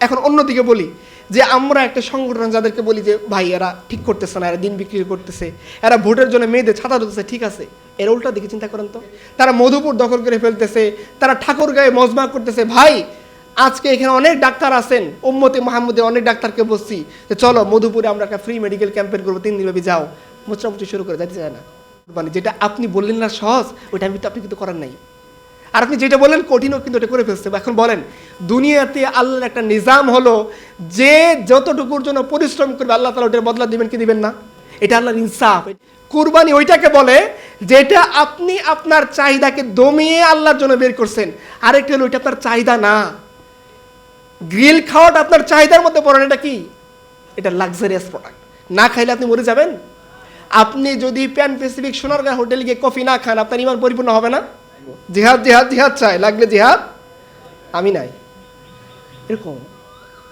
এখন অন্যদিকে বলি যে আমরা একটা সংগঠন যাদেরকে বলি যে, ভাই, এরা ঠিক করতেছে না, এরা দিন বিক্রি করতেছে, এরা ভোটের জন্য মেয়েদের ছাতা ধরতেছে, ঠিক আছে? এর উল্টা দিকে চিন্তা করেন তো। তারা মধুপুর দখল করে ফেলতেছে, তারা ঠাকুর গায়ে মজমা করতেছে, ভাই, আজকে এখানে অনেক ডাক্তার আছেন, উম্মতে মাহমুদে অনেক ডাক্তারকে বসছি যে, চলো মধুপুরে আমরা একটা ফ্রি মেডিকেল ক্যাম্পেন করব তিন দিনব্যাপী যাও। মোচড়ামুচি শুরু করে, যাইতে চায় না। মানে যেটা আপনি বললেন না সহজ, ওইটা আমি তো, আপনি কিন্তু করার নাই। আর আপনি যেটা বলেন কঠিনও কিন্তু এটা করে ফেলছে। এখন বলেন, দুনিয়াতে আল্লাহর একটা নিজাম হলো যে যতটুকুর জন্য পরিশ্রম করবে, আল্লাহ তালা ওটার বদলা দিবেন কি দিবেন না? এটা আল্লাহর ইনসাফ। কুরবানি ওইটাকে বলে যেটা আপনি আপনার চাহিদাকে দমিয়ে আল্লাহর জন্য বের করছেন। আরেকটা হলো ওইটা আপনার চাহিদা না। গ্রিল খাওয়াটা আপনার চাহিদার মধ্যে পড়েন এটা কি? এটা লাক্সারিয়াস প্রোডাক্ট না খাইলে আপনি মরে যাবেন? আপনি যদি প্যান প্যাসিফিক সোনারগাঁ হোটেলে গিয়ে কফি না খান, আপনার ইমান পরিপূর্ণ হবে না? জিহাদ জিহাদ জিহাদ চাই, লাগলে জিহাদ, আমি নাই। এরকম।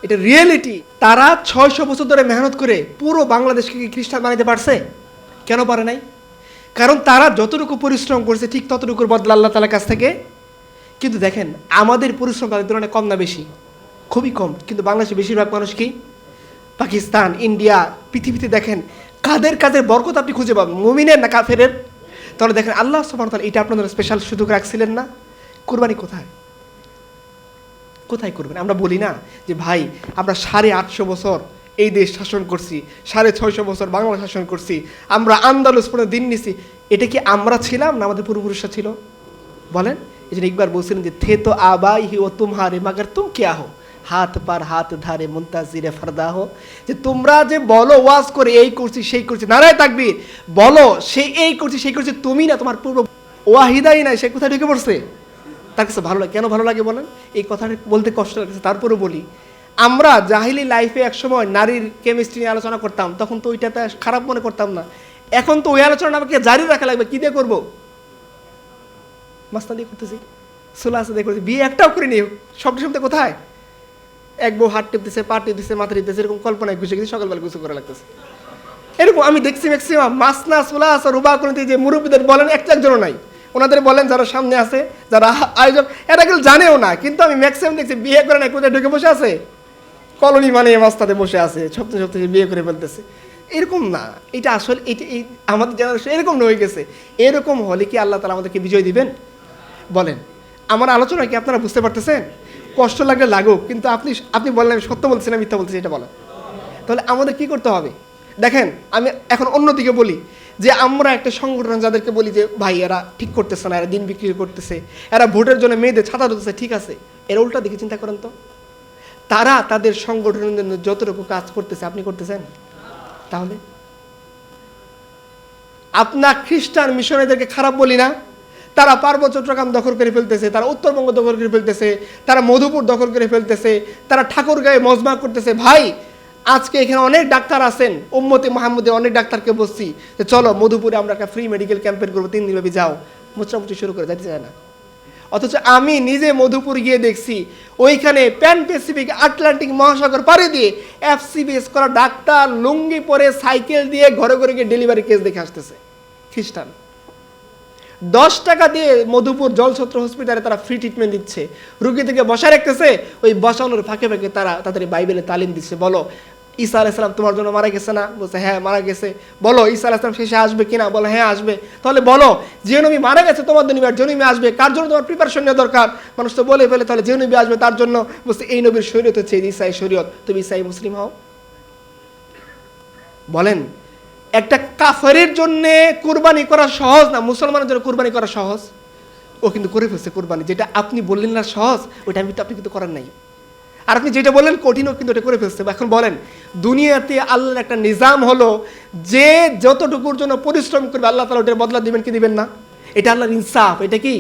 এটা রিয়েলিটি তারা ছয়শো বছর ধরে মেহনত করে পুরো বাংলাদেশকে কি খ্রিস্টান বানাইতে পারছে? কেন পারে নাই? কারণ তারা যতটুকু পরিশ্রম করছে, ঠিক ততটুকুর বদলা আল্লাহ তালার কাছ থেকে। কিন্তু দেখেন, আমাদের পরিশ্রম তাদের তুলনায় কম না বেশি। খুবই কম। কিন্তু বাংলাদেশে বেশিরভাগ মানুষ কি? পাকিস্তান, ইন্ডিয়া, পৃথিবীতে দেখেন, কাদের কাদের বরকত আপনি খুঁজে পাবেন? মুমিনের না কাফেরের? তাহলে দেখেন, আল্লাহ তাআলা এটা আপনাদের স্পেশাল সুযোগ রাখছিলেন না। কুরবানি কোথায়? কোথায় করবেন? আমরা বলি না যে, ভাই, আমরা সাড়ে আটশো বছর এই দেশ শাসন করছি, সাড়ে ছয়শো বছর বাংলা শাসন করছি, আমরা আন্দালুস পর্যন্ত দিন নিছি। এটা কি আমরা ছিলাম না আমাদের পূর্বপুরুষরা ছিল? বলেন। এই জন্য একবার বলছিলেন যে থে তো আবাই হি ও তুমহারে, মাগার তুম কে আহো হাত পার হাত ধারে মুন্তাজিরে ফারদা হো যে তোমরা যে বলো, ওয়াজ করে এই করছি, সেই করছি, নারায় তাকবি বলো, সে এই করছি, সেই করছি, তুমি না তোমার পূর্ব ওয়াহিদাই নাই, সে কোথায় ঢুকে পড়ছে? তার কাছে ভালো লাগে, কেন ভালো লাগে বলেন? এই কথাটা বলতে কষ্ট লাগছে তারপরে বলি, আমরা জাহিলি লাইফে একসময় নারীর কেমিস্ট্রি নিয়ে আলোচনা করতাম, তখন তো ওইটাতে খারাপ মনে করতাম না। এখন তো ওই আলোচনা আমাকে জারি রাখা লাগবে, কী দিয়ে করব? মাস্তা দিয়ে করতেছি সোলা দিয়ে করতেছি, বিয়ে একটাও করিনি, শব্দ শব্দে কোথায়? এক বউ হাত টিপতেছে, পা টিপতেছে, মাথা টিপতেছে, এরকম কল্পনায় ঘুষে গেছে সকালবেলা গুছু করা লাগতেছে। এরকম আমি দেখছি ম্যাক্সিমাম মাসনা সোলা আছে রুবা করে যে মুরব্বীদের বলেন একটা একজনও নাই। ওনাদের বলেন, যারা সামনে আছে, যারা আয়োজক, এরা কিন্তু জানেও না, কিন্তু আমি ম্যাক্সিমাম দেখছি বিয়ে করে না কোথায় ঢুকে বসে আছে? কলোনি মানে মাস্তাতে বসে আছে, সপ্তাহে সপ্তাহে বিয়ে করে ফেলতেছে। এরকম না, এটা আসলে, এটা এই, আমাদের জেনারেশন এরকম হয়ে গেছে। এরকম হলে কি আল্লাহ তালা আমাদেরকে বিজয় দিবেন? বলেন। আমার আলোচনা কি আপনারা বুঝতে পারতেছেন? কষ্ট লাগলে লাগুক, কিন্তু আপনি আপনি বললেন আমি সত্য বলছি না, মিথ্যা বলছি এটা বলেন। তাহলে আমাদের কি করতে হবে? দেখেন, আমি এখন অন্যদিকে বলি যে আমরা একটা সংগঠন যাদেরকে বলি যে, ভাই, এরা ঠিক করতেছে না, এরা দিন বিক্রি করতেছে, এরা ভোটের জন্য মেয়েদের ছাতা ধরতেছে ঠিক আছে। এর উল্টা দিকে চিন্তা করেন তো। তারা তাদের সংগঠনের জন্য যতটুকু কাজ করতেছে, আপনি করতেছেন? তাহলে? আপনার খ্রিস্টান মিশনারিদেরকে খারাপ বলি না। তারা পার্বত্য চট্টগ্রাম দখল করে ফেলতেছে, তারা উত্তরবঙ্গ দখল করে ফেলতেছে, তারা মধুপুর দখল করে ফেলতেছে, তারা ঠাকুর গায়ে মজমা করতেছে। ভাই, আজকে এখানে অনেক ডাক্তার আছেন, উম্মতে মাহমুদে অনেক ডাক্তারকে বসছি যে চলো মধুপুরে আমরা একটা ফ্রি মেডিকেল ক্যাম্পেন করব তিন দিনব্যাপী যাও। মোচড়ামুচি শুরু করে, যাইতে চায় না। অথচ আমি নিজে মধুপুর গিয়ে দেখছি, ওইখানে প্যান প্যাসিফিক আটলান্টিক মহাসাগর পাড়ি দিয়ে এফসিবিএস করা ডাক্তার লুঙ্গি পরে সাইকেল দিয়ে ঘরে ঘরে গিয়ে ডেলিভারি কেস দেখে আসতেছে। খ্রিস্টান। দশ টাকা দিয়ে মধুপুর জলছত্র হসপিটালে তারা ফ্রি ট্রিটমেন্ট দিচ্ছে। রুগী থেকে বসা রাখতেছে ওই বসানোর ফাঁকে ফাঁকে তারা তাদের বাইবেলে তালিম দিচ্ছে, বলো, ঈসা আলাইসালাম তোমার জন্য মারা গেছে না? বলছে হ্যাঁ মারা গেছে। বলো, ঈসা আলাইসালাম শেষে আসবে কিনা বলো হ্যাঁ আসবে। তাহলে বলো, যে নবী মারা গেছে তোমার জন্য যে আসবে, কার জন্য তোমার প্রিপারেশন নেওয়া দরকার? মানুষ তো বলে ফেলে, তাহলে যে নবী আসবে তার জন্য। বলছে, এই নবীর শরীয়ত হচ্ছে ঈসাই শরীয়ত। তুমি ঈসাই মুসলিম হও। বলেন একটা কাফেরের জন্য কুরবানি করা সহজ না, মুসলমানের জন্য কুরবানি করা সহজ? ও কিন্তু করে ফেলছে কুরবানি, যেটা আপনি বললেন না সহজ, ওইটা আমি তো আপনি কিন্তু করার নাই। আর আপনি যেটা বললেন কঠিনও কিন্তু ওটা করে ফেলছে। এখন বলেন, দুনিয়াতে আল্লাহর একটা নিজাম হলো যে যতটুকুর জন্য পরিশ্রম করবে, আল্লাহ তালা ওটার বদলা দিবেন কি দিবেন না? এটা আল্লাহর ইনসাফ, এটা কি?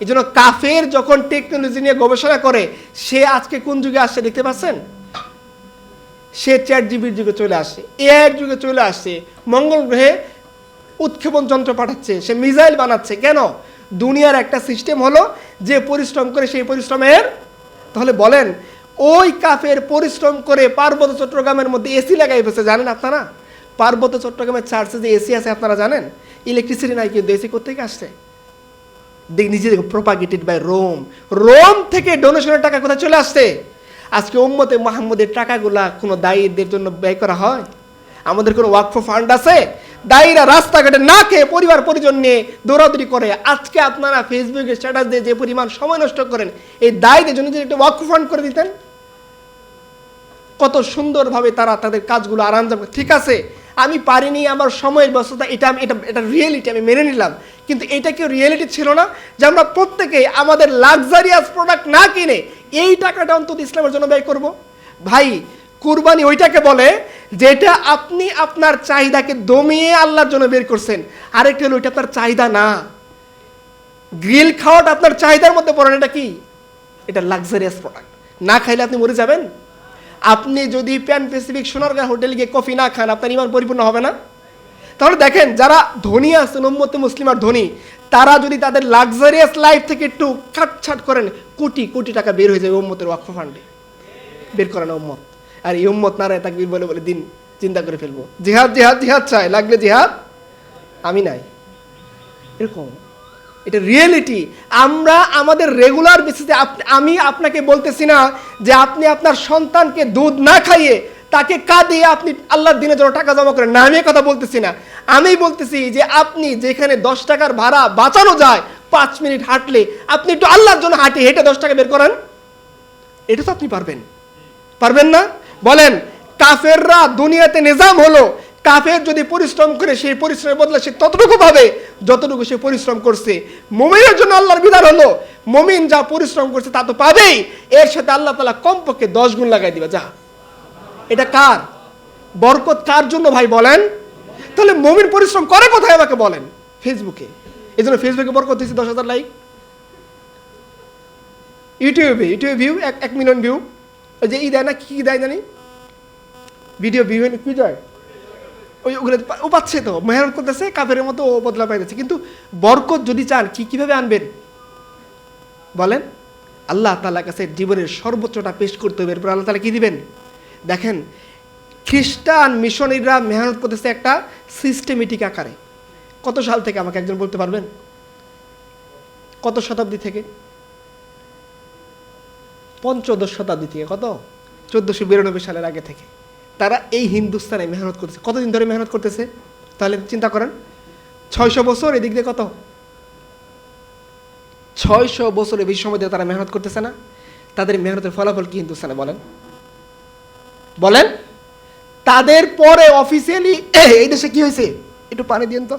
এই জন্য কাফের যখন টেকনোলজি নিয়ে গবেষণা করে, সে আজকে কোন যুগে আসছে, দেখতে পাচ্ছেন? সে চ্যাট জিবির যুগে চলে আসে, এআইয়ের যুগে চলে আসছে মঙ্গল গ্রহে উৎক্ষেপণ যন্ত্র পাঠাচ্ছে, সে মিসাইল বানাচ্ছে। কেন? দুনিয়ার একটা সিস্টেম হলো যে পরিশ্রম করে সেই পরিশ্রমের, তাহলে বলেন, ওই কাফের পরিশ্রম করে পার্বত্য চট্টগ্রামের মধ্যে এসি লাগাই ফেলছে, জানেন আপনারা? পার্বত্য চট্টগ্রামের চার্চে যে এসি আছে, আপনারা জানেন? ইলেকট্রিসিটি নাই, কিন্তু এসি কোথেকে আসছে? দেখ নিজে প্রপাগেটেড বাই রোম রোম থেকে ডোনেশনের টাকা কোথায় চলে আসছে? আজকে উম্মতে মোহাম্মদের টাকাগুলা কোনো দায়ীদের জন্য ব্যয় করা হয়? আমাদের কোনো ওয়াকফ ফান্ড আছে? দায়ীরা রাস্তাঘাটে না খেয়ে পরিবার পরিজন নিয়ে দৌড়াদৌড়ি করে। আজকে আপনারা ফেসবুকে স্ট্যাটাস দিয়ে যে পরিমাণ সময় নষ্ট করেন, এই দায়ীদের জন্য যদি একটা ওয়াকফ ফান্ড করে দিতেন। কত সুন্দরভাবে তারা তাদের কাজগুলো আরাম ঠিক আছে, আমি পারিনি আমার সময়ের ব্যস্ততা, এটা আমি এটা এটা রিয়েলিটি আমি মেনে নিলাম। কিন্তু এটা কি রিয়েলিটি ছিল না যে আমরা প্রত্যেকেই আমাদের লাক্সারিয়াস প্রোডাক্ট না কিনে এই টাকাটা অন্তত ইসলামের জন্য ব্যয় করব। ভাই, কুরবানি ওইটাকে বলে যেটা আপনি আপনার চাহিদাকে দমিয়ে আল্লাহর জন্য বের করছেন। আরেকটা হলো, ওইটা আপনার চাহিদা না। গ্রিল খাওয়াটা আপনার চাহিদার মধ্যে পড়েন এটা কি? এটা লাক্সারিয়াস প্রোডাক্ট না খাইলে আপনি মরে যাবেন। আপনি যদি প্যান প্যাসিফিক সোনারগাঁ হোটেলে গিয়ে কফি না খান, আপনার ইমান পরিপূর্ণ হবে না। তাহলে দেখেন, যারা ধনী আছেন উম্মতে মুসলিম আর ধনী তারা যদি তাদের লাক্সারিয়াস লাইফ থেকে একটু কাটছাট করেন, কোটি কোটি টাকা বের হয়ে যাবে উম্মতের ওয়াকফ ফান্ডে। বের করেন না উম্মত। আর এই উম্মত নারায় তাকবীর বলে বলে দিন, চিন্তা করে ফেলব। জিহাদ জিহাদ জিহাদ চাই, লাগলে জিহাদ? আমি নাই। এরকম। এটা রিয়েলিটি আমরা আমাদের রেগুলার বেসিসে আমি আপনাকে বলতেছি না যে আপনি আপনার সন্তানকে দুধ না খাইয়ে তাকে কাঁদিয়ে আপনি আল্লাহর দিনের জন্য টাকা জমা করেন। না, আমি কথা বলতেছি না। আমি বলতেছি যে আপনি যেখানে দশ টাকার ভাড়া বাঁচানো যায়, পাঁচ মিনিট হাঁটলে আপনি একটু আল্লাহর জন্য হাঁটে হেঁটে দশ টাকা বের করেন। এটা তো আপনি পারবেন। পারবেন না? বলেন, কাফেররা দুনিয়াতে নিজাম হলো। কাফের যদি পরিশ্রম করে, সেই পরিশ্রমের বদলে সে ততটুকু পাবে যতটুকু সে পরিশ্রম করছে। মমিনের জন্য আল্লাহর বিধান হলো, মমিন যা পরিশ্রম করছে তা তো পাবেই। এর সাথে আল্লাহ তালা কমপক্ষে দশ গুণ লাগাই দিবে। যা। এটা কার? বরকত কার জন্য ভাই বলেন? তাহলে মমিন পরিশ্রম করে কোথায় আমাকে বলেন? ফেসবুকে এই জন্য ফেসবুকে বরকত দিয়েছি, দশ হাজার লাইক ইউটিউবে ইউটিউবে ভিউ এক এক মিলিয়ন ভিউ ওই যে ই দেয় না, কি দেয় জানি? ভিডিও ভিউ কি দেয়? ওই ওগুলো ও পাচ্ছে তো, মেহনত করতেছে, কাফের মতো ও বদলা পাইতেছে। কিন্তু বরকত যদি চান, কি, কীভাবে আনবেন? বলেন। আল্লাহ তালা কাছে জীবনের সর্বোচ্চটা পেশ করতে হবে। এরপর আল্লাহ তালা কি দিবেন? দেখেন, খ্রিস্টান মিশনারিরা মেহনত করতেছে একটা সিস্টেমেটিক আকারে। কত সাল থেকে আমাকে একজন বলতে পারবেন? কত শতাব্দী থেকে? পঞ্চদশ শতাব্দী থেকে কত? চোদ্দোশো বিরানব্বই সালের আগে থেকে। তারা এই হিন্দুস্তানে মেহনত করতেছে। কতদিন ধরে মেহনত করতেছে? তাহলে চিন্তা করেন, ছয়শো বছর এদিক দিয়ে কত? ছয়শো বছরের বেশি সময় ধরে তারা মেহনত করতেছে না? তাদের মেহনতের ফলাফল কি হিন্দুস্তানে বলেন? বলেন। তাদের পরে অফিসিয়ালি এই দেশে কি হয়েছে? একটু পানি দিন তো।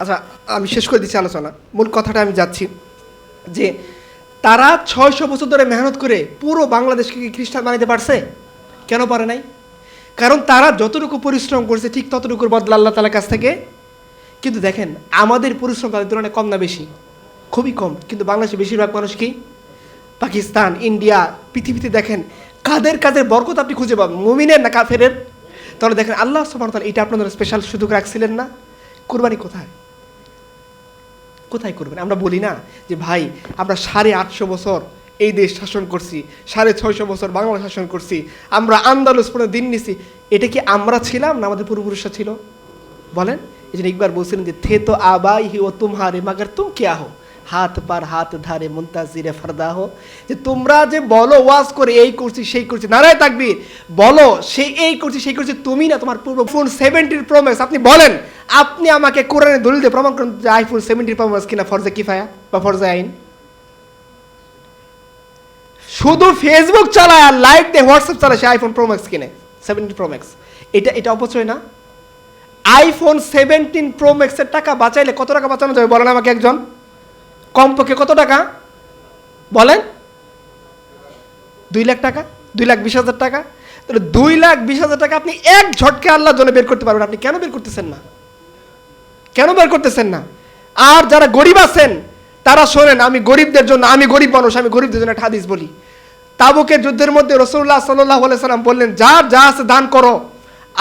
আচ্ছা আমি শেষ করে দিচ্ছি আলোচনা। মূল কথাটা আমি যাচ্ছি যে তারা ছয়শো বছর ধরে মেহনত করে পুরো বাংলাদেশকে খ্রিস্টান বানাইতে পারছে? কেন পারে নাই? কারণ তারা যতটুকু পরিশ্রম করছে ঠিক ততটুকুর বদলা আল্লাহ তালার কাছ থেকে। কিন্তু দেখেন, আমাদের পরিশ্রম তাদের তুলনায় কম না বেশি? খুবই কম। কিন্তু বাংলাদেশে বেশিরভাগ মানুষ কি? পাকিস্তান, ইন্ডিয়া, পৃথিবীতে দেখেন, কাদের কাদের বরকত আপনি খুঁজে পাবেন? মুমিনের না কাফেরের? তাহলে দেখেন, আল্লাহ ওয়া এটা আপনাদের স্পেশাল সুযোগ রাখছিলেন না? কোরবানি কোথায়? কোথায় করবেন? আমরা বলি না যে, ভাই, আমরা সাড়ে আটশো বছর এই দেশ শাসন করছি, সাড়ে ছয়শো বছর বাংলা শাসন করছি, আমরা আন্দালুস পরে দিন নিছি। এটা কি আমরা ছিলাম না আমাদের পূর্বপুরুষরা ছিল? বলেন, এই জন্য একবার বলছিলেন যে, থে তো আবাই হি ও তুমহারে, মাগার তুম কে আহো হাত পার হাত ধারে মুন্তাজিরে ফারদা হো। যে, তোমরা যে বলো, ওয়াজ করে এই করছি, সেই করছি। নারায় তাকবীর, বলো সেই এই করছি, সেই করছি, তুমি না তোমার পূর্ব ফোন সেভেন্টির প্রোম্যাক্স আপনি বলেন, আপনি আমাকে কোরআনে দলিল দিয়ে প্রমাণ করেন যে আইফোন সেভেন্টির প্রোম্যাক্স কিনা ফরজে কিফায়া বা ফরজে আইন? শুধু ফেসবুক চালায় আর লাইক দিয়ে হোয়াটসঅ্যাপ চালায় সে আইফোন প্রোম্যাক্স কিনে সেভেন্টিন প্রোম্যাক্স এটা এটা অপচয় না? আইফোন সেভেন্টিন প্রো ম্যাক্সের টাকা বাঁচাইলে কত টাকা বাঁচানো যাবে? বলেন আমাকে একজন। কমপক্ষে কত টাকা? বলেন। দুই লাখ টাকা, দুই লাখ বিশ হাজার টাকা। তাহলে দুই লাখ বিশ হাজার টাকা আপনি এক ঝটকে আল্লাহর জন্য বের করতে পারবেন। আপনি কেন বের করতেছেন না? কেন বের করতেছেন না? আর যারা গরিব আছেন তারা শোনেন, আমি গরিবদের জন্য, আমি গরিব মানুষ, আমি গরিবদের জন্য একটা হাদিস বলি। তাবুকের যুদ্ধের মধ্যে রসুল্লাহ সাল্লাহ সাল্লাম বললেন, যার যা আছে দান করো।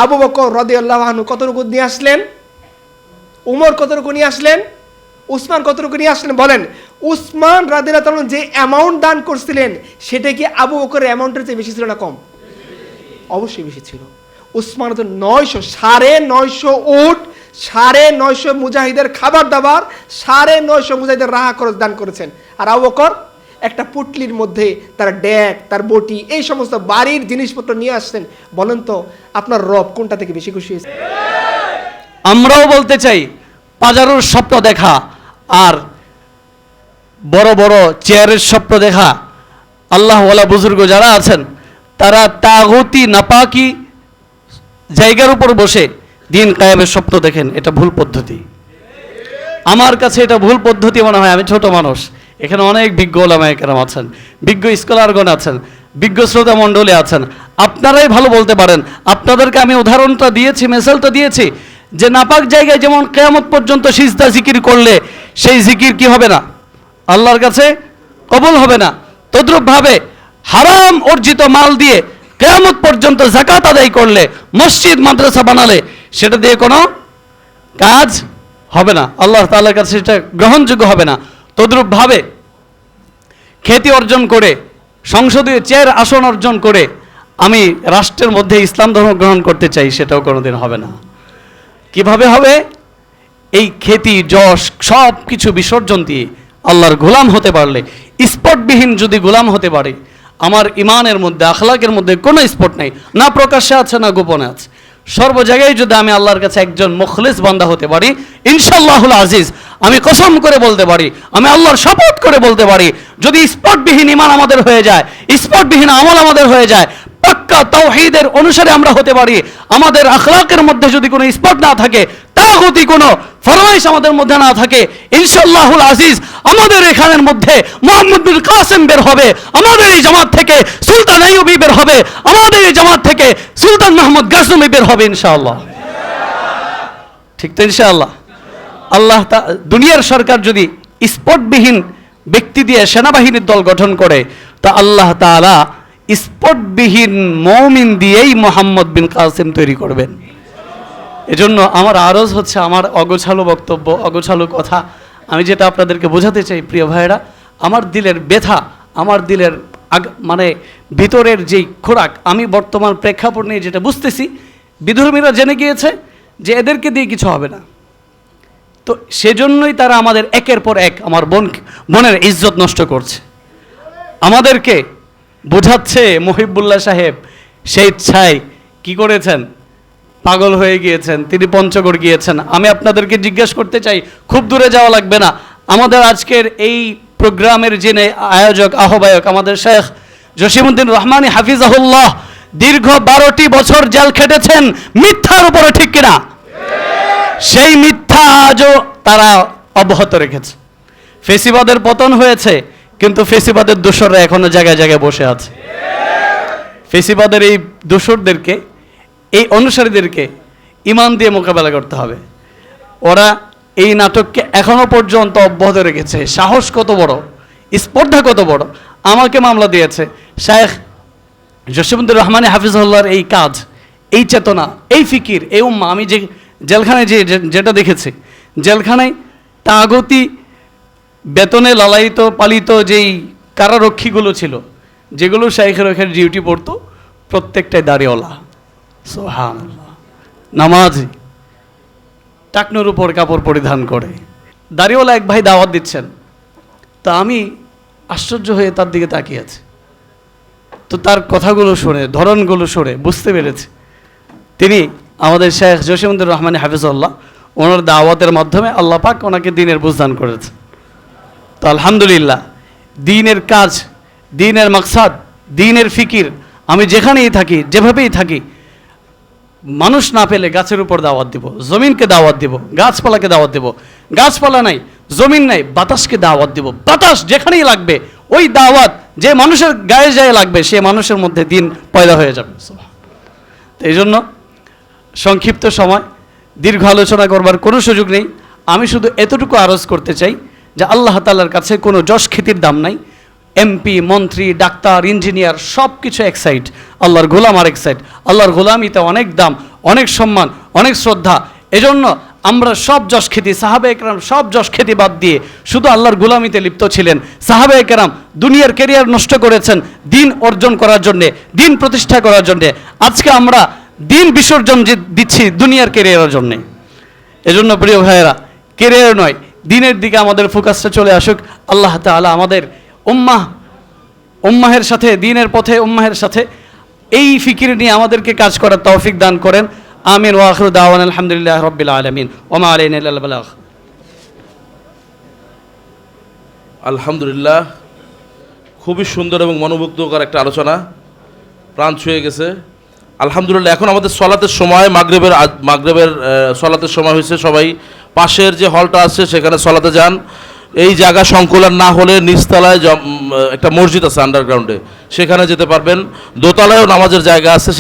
আবু বকর রদি আল্লাহানু কতটুকু নিয়ে আসলেন? উমর কতটুকু নিয়ে আসলেন? উসমান কতটুকু নিয়ে আসলেন? বলেন, উসমান রাদিল্লাহ যে অ্যামাউন্ট দান করছিলেন, সেটা কি আবু বকরের অ্যামাউন্টের চেয়ে বেশি ছিল না কম? অবশ্যই বেশি ছিল। উসমান নয়শো, সাড়ে নয়শো উট সাড়ে নয়শো মুজাহিদের খাবার দাবার, সাড়ে নয়শো মুজাহিদের রাহা খরচ দান করেছেন। আর আবু বকর, একটা পুটলির মধ্যে তার ড্যাগ, তার বটি, এই সমস্ত বাড়ির জিনিসপত্র নিয়ে আসছেন। বলেন তো, আপনার রব কোনটা থেকে বেশি খুশি হয়েছে? আমরাও বলতে চাই, পাজারোর স্বপ্ন দেখা, আর বড় বড় চেয়ারের স্বপ্ন দেখা। আল্লাহওয়ালা বুজুর্গ যারা আছেন, তারা তাগতি নাপাকি জায়গার উপর বসে দিন কায়েমের স্বপ্ন দেখেন, এটা ভুল পদ্ধতি। আমার কাছে এটা ভুল পদ্ধতি মনে হয়, আমি ছোট মানুষ। এখানে অনেক বিজ্ঞ ওলামায়কেরাম আছেন, বিজ্ঞ স্কলারগণ আছেন, বিজ্ঞ শ্রোতা মণ্ডলী আছেন। আপনারাই ভালো বলতে পারেন, আপনাদেরকে আমি উদাহরণটা দিয়েছি, মেসেলটা দিয়েছি, যে নাপাক জায়গায় যেমন কেয়ামত পর্যন্ত সিজদা, জিকির করলে, সেই জিকির কি হবে না? আল্লাহর কাছে কবল হবে না। তদ্রুপভাবে হারাম অর্জিত মাল দিয়ে কেয়ামত পর্যন্ত জাকাত আদায় করলে, মসজিদ, মাদ্রাসা বানালে সেটা দিয়ে কোনো কাজ হবে না। আল্লাহ তাআলার কাছে সেটা গ্রহণযোগ্য হবে না। তদ্রূপভাবে খ্যাতি অর্জন করে, সংসদীয় চেয়ার আসন অর্জন করে আমি রাষ্ট্রের মধ্যে ইসলাম ধর্ম গ্রহণ করতে চাই, সেটাও কোনোদিন হবে না। কীভাবে হবে? এই খ্যাতি, যশ সব কিছু বিসর্জন দিয়ে আল্লাহর গোলাম হতে পারলে, স্পটবিহীন যদি গোলাম হতে পারে, আমার ইমানের মধ্যে, আখলাকের মধ্যে কোনো স্পট নেই। না প্রকাশ্যে আছে, না গোপনে আছে। সর্ব জায়গায় যদি আমি আল্লাহর কাছে একজন মুখলিস বান্দা হতে পারি ইনশাল্লাহুল আজিজ, আমি কসম করে বলতে পারি, আমি আল্লাহর শপথ করে বলতে পারি, যদি স্পটবিহীন ইমান আমাদের হয়ে যায়, স্পটবিহীন আমল আমাদের হয়ে যায়, পাক্কা তাওহিদের অনুসারে আমরা হতে পারি, আমাদের আখলাকের মধ্যে যদি কোনো স্পট না থাকে তাগতি কোনো ফরমাইশ আমাদের মধ্যে না থাকে। ইনশাল্লাহুল আজিজ, আমাদের এখানের মধ্যে মোহাম্মদ বিন কাসেম বের হবে, আমাদের এই জামাত থেকে সুলতান আইয়ুবি বের হবে, আমাদের এই জামাত থেকে সুলতান মাহমুদ গাজনমি বের হবে ইনশাআল্লাহ। ঠিক তো ইনশাআল্লাহ? আল্লাহ তা, দুনিয়ার সরকার যদি স্পটবিহীন ব্যক্তি দিয়ে সেনাবাহিনীর দল গঠন করে, তা আল্লাহ তাআলা স্পটবিহীন মৌমিন দিয়েই মোহাম্মদ বিন কাসেম তৈরি করবেন। এজন্য আমার আরজ হচ্ছে আমার অগোছালো বক্তব্য, অগোছালো কথা। আমি যেটা আপনাদেরকে বোঝাতে চাই, প্রিয় ভাইয়েরা, আমার দিলের ব্যথা, আমার দিলের মানে ভিতরের যেই খোরাক, আমি বর্তমান প্রেক্ষাপট নিয়ে যেটা বুঝতেছি বিধর্মীরা জেনে গিয়েছে যে এদেরকে দিয়ে কিছু হবে না। তো সেজন্যই তারা আমাদের একের পর এক আমার বোন, বোনের ইজ্জত নষ্ট করছে। আমাদেরকে বোঝাচ্ছে মহিবুল্লাহ সাহেব, সেই ইচ্ছায় কি করেছেন? পাগল হয়ে গিয়েছেন, তিনি পঞ্চগড় গিয়েছেন। আমি আপনাদেরকে জিজ্ঞেস করতে চাই, খুব দূরে যাওয়া লাগবে না। আমাদের আজকের এই প্রোগ্রামের যিনি আয়োজক, আহ্বায়ক, আমাদের শেখ জসিমুদ্দিন রহমানী, হাফিজাহুল্লাহ, দীর্ঘ বারোটি বছর জেল খেটেছেন, মিথ্যার উপরে ঠিক কিনা? সেই মিথ্যা আজও তারা অব্যাহত রেখেছে। ফেসিবাদের পতন হয়েছে, কিন্তু ফেসিবাদের দোসররা এখনও জায়গায় জায়গায় বসে আছে। ফেসিবাদের এই দোসরদেরকে এই অনুসারীদেরকে ইমান দিয়ে মোকাবেলা করতে হবে। ওরা এই নাটককে এখনও পর্যন্ত অব্যাহত রেখেছে। সাহস কত বড়, স্পর্ধা কত বড়। আমাকে মামলা দিয়েছে। শায়েখ জসিমুদ্দুর রহমানে হাফিজুল্লাহর এই কাজ, এই চেতনা, এই ফিকির, এই উম্মা, আমি যে জেলখানায় যে যেটা দেখেছি, জেলখানায় তাগতি বেতনে লালায়িত, পালিত যেই কারারক্ষীগুলো ছিল, যেগুলো শাইখের ওখানে ডিউটি পড়তো, প্রত্যেকটাই দাড়িওয়ালা। সোহান নামাজি, টাকনোর উপর কাপড় পরিধান করে। দাড়িওয়ালা এক ভাই দাওয়াত দিচ্ছেন। তা আমি আশ্চর্য হয়ে তার দিকে তাকিয়ে আছি। তো তার কথাগুলো শুনে, ধরনগুলো শুনে বুঝতে পেরেছি। তিনি আমাদের শেখ জসিমুদ্দুর রহমান হাফিজুল্লাহ ওনার দাওয়াতের মাধ্যমে আল্লাহ পাক ওনাকে দিনের বুঝদান করেছে তো আলহামদুলিল্লাহ, দিনের কাজ, দিনের মাকসাদ, দিনের ফিকির, আমি যেখানেই থাকি, যেভাবেই থাকি মানুষ না পেলে গাছের উপর দাওয়াত দিব, জমিনকে দাওয়াত দিব, গাছপালাকে দাওয়াত দিব। গাছপালা নাই, জমিন নাই, বাতাসকে দাওয়াত দিব। বাতাস যেখানেই লাগবে, ওই দাওয়াত যে মানুষের গায়ে যায় লাগবে, সে মানুষের মধ্যে দিন পয়দা হয়ে যাবে। তো এই জন্য সংক্ষিপ্ত সময়, দীর্ঘ আলোচনা করবার কোনো সুযোগ নেই। আমি শুধু এতটুকু আরজ করতে চাই যে আল্লাহ তাল্লার কাছে কোনো যশ খ্যাতির দাম নাই। এমপি মন্ত্রী, ডাক্তার ইঞ্জিনিয়ার সব কিছু এক আল্লাহর গোলাম আর এক সাইড আল্লাহর গোলামিতে অনেক দাম, অনেক সম্মান, অনেক শ্রদ্ধা। এজন্য আমরা সব যশ খ্যাতি সাহাবে একরাম সব যশ খ্যাতি বাদ দিয়ে শুধু আল্লাহর গুলামিতে লিপ্ত ছিলেন। সাহাবে একরাম দুনিয়ার কেরিয়ার নষ্ট করেছেন দিন অর্জন করার জন্যে, দিন প্রতিষ্ঠা করার জন্যে। আজকে আমরা দিন বিসর্জন দিচ্ছি দুনিয়ার কেরিয়ারের জন্যে। এজন্য প্রিয় ভাইয়েরা কেরিয়ার নয়, দিনের দিকে আমাদের ফোকাসটা চলে আসুক। আল্লাহ তাআলা আমাদের উম্মাহ, উম্মাহের সাথে, দিনের পথে উম্মাহের সাথে, এই ফিকির নিয়ে আমাদেরকে কাজ করার তৌফিক দান করেন। আমিন ওয়াখরু দাওয়ান আলহামদুলিল্লাহ রব্বিল আলমিন। ওমা আলাইন বালাগ আলহামদুলিল্লাহ, খুবই সুন্দর এবং মনোমুগ্ধকর একটা আলোচনা। প্রাণ ছুঁয়ে গেছে। আলহামদুলিল্লাহ, এখন আমাদের সলাতের সময়, মাগরেবের মাগরেবের সলাতের সময় হয়েছে সবাই। পাশের যে হলটা আছে, সেখানে সলাতে যান। এই জায়গা সংকুলন না হলে নিচতলায় একটা মসজিদ আছে আন্ডারগ্রাউন্ডে সেখানে যেতে পারবেন। দোতলায়ও নামাজের জায়গা আছে